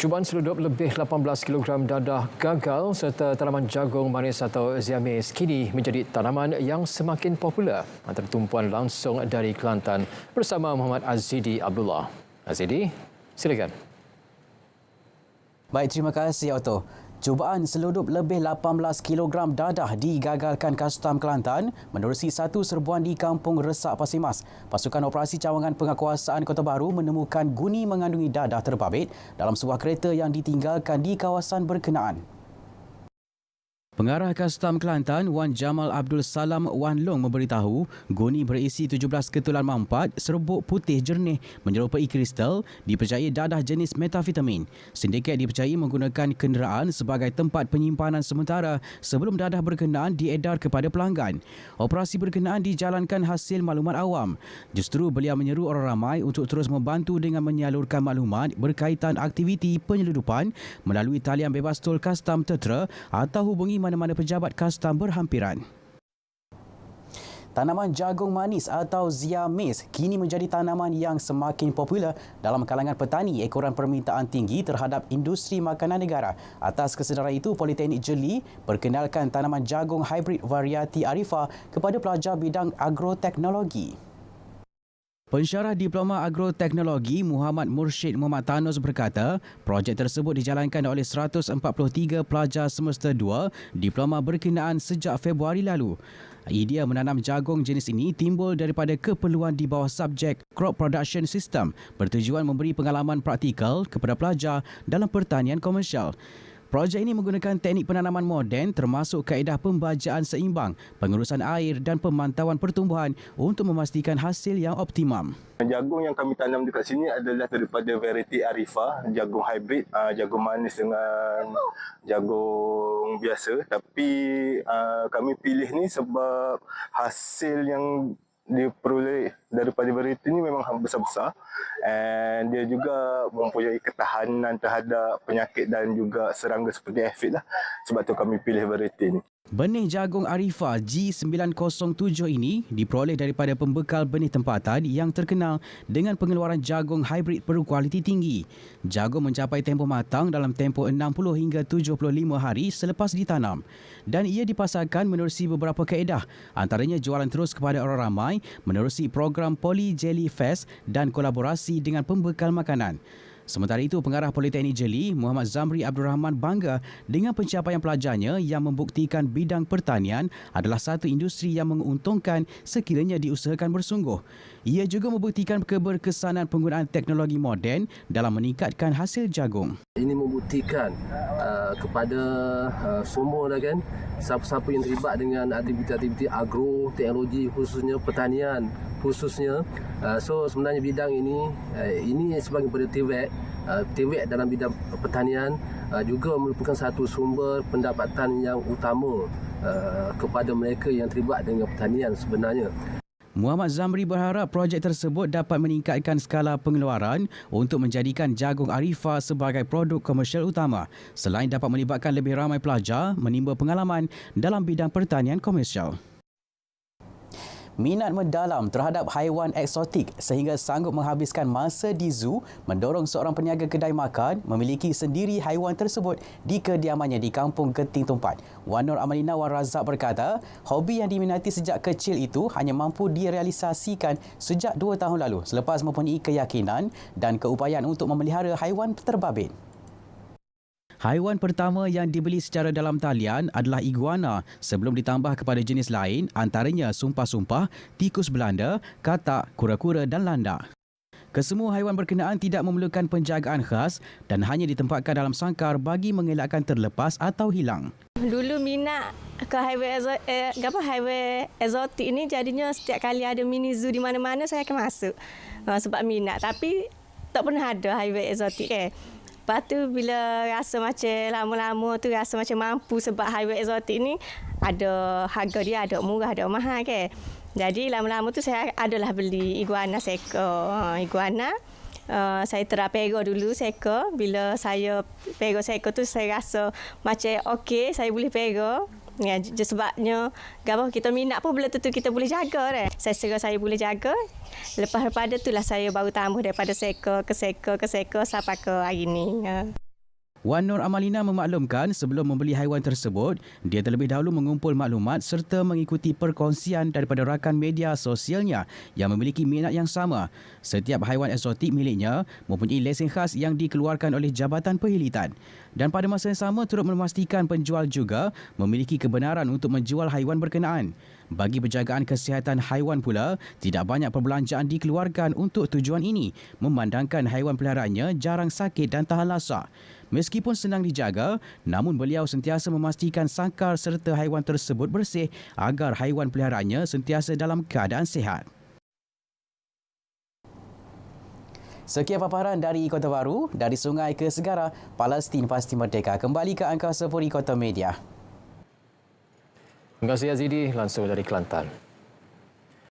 Cubaan seludup lebih 18 kg dadah gagal serta tanaman jagung manis atau ziamis kini menjadi tanaman yang semakin popular antara tumpuan langsung dari Kelantan bersama Muhammad Azidi Abdullah. Azidi, silakan. Baik, terima kasih Otto. Cubaan seludup lebih 18 kg dadah digagalkan Kastam Kelantan menerusi satu serbuan di Kampung Resak Pasir Mas. Pasukan Operasi Cawangan Pengakuasaan Kota Baru menemukan guni mengandungi dadah terbabit dalam sebuah kereta yang ditinggalkan di kawasan berkenaan. Pengarah Kastam Kelantan Wan Jamal Abdul Salam Wan Long memberitahu guni berisi 17 ketulan mampat serbuk putih jernih menyerupai kristal dipercayai dadah jenis metavitamin. Sindiket dipercayai menggunakan kenderaan sebagai tempat penyimpanan sementara sebelum dadah berkenaan diedar kepada pelanggan. Operasi berkenaan dijalankan hasil maklumat awam. Justru beliau menyeru orang ramai untuk terus membantu dengan menyalurkan maklumat berkaitan aktiviti penyeludupan melalui talian bebas tol Kastam Tetra atau hubungi mana-mana pejabat kastam berhampiran. Tanaman jagung manis atau ziamis kini menjadi tanaman yang semakin popular dalam kalangan petani ekoran permintaan tinggi terhadap industri makanan negara. Atas kesedaran itu, Politeknik Jeli perkenalkan tanaman jagung hybrid variati Arifa kepada pelajar bidang agroteknologi. Pensyarah Diploma Agroteknologi Muhammad Mursyid Muhammad Tanus berkata, projek tersebut dijalankan oleh 143 pelajar semester 2 diploma berkenaan sejak Februari lalu. Idea menanam jagung jenis ini timbul daripada keperluan di bawah subjek Crop Production System bertujuan memberi pengalaman praktikal kepada pelajar dalam pertanian komersial. Projek ini menggunakan teknik penanaman moden termasuk kaedah pembajaan seimbang, pengurusan air dan pemantauan pertumbuhan untuk memastikan hasil yang optimum. Jagung yang kami tanam dekat sini adalah daripada variety Arifa, jagung hybrid, ah, jagung manis dengan jagung biasa. Tapi ah, kami pilih ni sebab hasil yang diperoleh daripada variety ini memang besar-besar and dia juga mempunyai ketahanan terhadap penyakit dan juga serangga seperti aphid lah sebab tu kami pilih variety ini. Benih jagung Arifa G907 ini diperoleh daripada pembekal benih tempatan yang terkenal dengan pengeluaran jagung hybrid berkualiti tinggi. Jagung mencapai tempoh matang dalam tempoh 60 hingga 75 hari selepas ditanam dan ia dipasarkan menerusi beberapa kaedah antaranya jualan terus kepada orang ramai menerusi program Poly Jelly Fest dan kolaborasi dengan pembekal makanan. Sementara itu, pengarah Politeknik Jeli, Muhammad Zamri Abdul Rahman bangga dengan pencapaian pelajarnya yang membuktikan bidang pertanian adalah satu industri yang menguntungkan sekiranya diusahakan bersungguh. Ia juga membuktikan keberkesanan penggunaan teknologi moden dalam meningkatkan hasil jagung. Ini membuktikan uh, kepada uh, semua lah kan, siapa-siapa yang terlibat dengan aktiviti-aktiviti agro, teknologi khususnya pertanian khususnya. Uh, so sebenarnya bidang ini uh, ini sebagai pada TVET, uh, TVET dalam bidang pertanian uh, juga merupakan satu sumber pendapatan yang utama uh, kepada mereka yang terlibat dengan pertanian sebenarnya. Muhammad Zamri berharap projek tersebut dapat meningkatkan skala pengeluaran untuk menjadikan jagung Arifa sebagai produk komersial utama selain dapat melibatkan lebih ramai pelajar menimba pengalaman dalam bidang pertanian komersial. Minat mendalam terhadap haiwan eksotik sehingga sanggup menghabiskan masa di zoo mendorong seorang peniaga kedai makan memiliki sendiri haiwan tersebut di kediamannya di Kampung Genting Tumpat. Wan Nur Amalina Wan Razak berkata, hobi yang diminati sejak kecil itu hanya mampu direalisasikan sejak dua tahun lalu selepas mempunyai keyakinan dan keupayaan untuk memelihara haiwan terbabit. Haiwan pertama yang dibeli secara dalam talian adalah iguana sebelum ditambah kepada jenis lain antaranya sumpah-sumpah, tikus Belanda, katak, kura-kura dan landak. Kesemua haiwan berkenaan tidak memerlukan penjagaan khas dan hanya ditempatkan dalam sangkar bagi mengelakkan terlepas atau hilang. Dulu minat ke haiwan exotik, eh, apa, haiwan exotik ini jadinya setiap kali ada mini zoo di mana-mana saya akan masuk. Uh, sebab minat tapi tak pernah ada haiwan exotik eh. Lepas tu bila rasa macam lama-lama tu rasa macam mampu sebab haiwan eksotik ni ada harga dia ada murah ada mahal ke. Jadi lama-lama tu saya adalah beli iguana seko. Ha, iguana uh, saya terapego dulu seko. Bila saya pego seko tu saya rasa macam okey saya boleh pego. Ya, sebabnya gabah kita minat pun bila tentu kita boleh jaga kan. Saya serah saya boleh jaga. Lepas daripada itulah saya baru tambah daripada seka ke seka ke seka sampai ke hari ni. Ya. Wan Nur Amalina memaklumkan sebelum membeli haiwan tersebut, dia terlebih dahulu mengumpul maklumat serta mengikuti perkongsian daripada rakan media sosialnya yang memiliki minat yang sama. Setiap haiwan eksotik miliknya mempunyai lesen khas yang dikeluarkan oleh Jabatan Perhilitan. Dan pada masa yang sama turut memastikan penjual juga memiliki kebenaran untuk menjual haiwan berkenaan. Bagi penjagaan kesihatan haiwan pula, tidak banyak perbelanjaan dikeluarkan untuk tujuan ini, memandangkan haiwan peliharaannya jarang sakit dan tahan lasak. Meskipun senang dijaga, namun beliau sentiasa memastikan sangkar serta haiwan tersebut bersih agar haiwan peliharaannya sentiasa dalam keadaan sihat. Sekian paparan dari Kota Baru, dari sungai ke segara, Palestin pasti merdeka. Kembali ke angkasa Puri Kota Media. Terima kasih Azidi langsung dari Kelantan.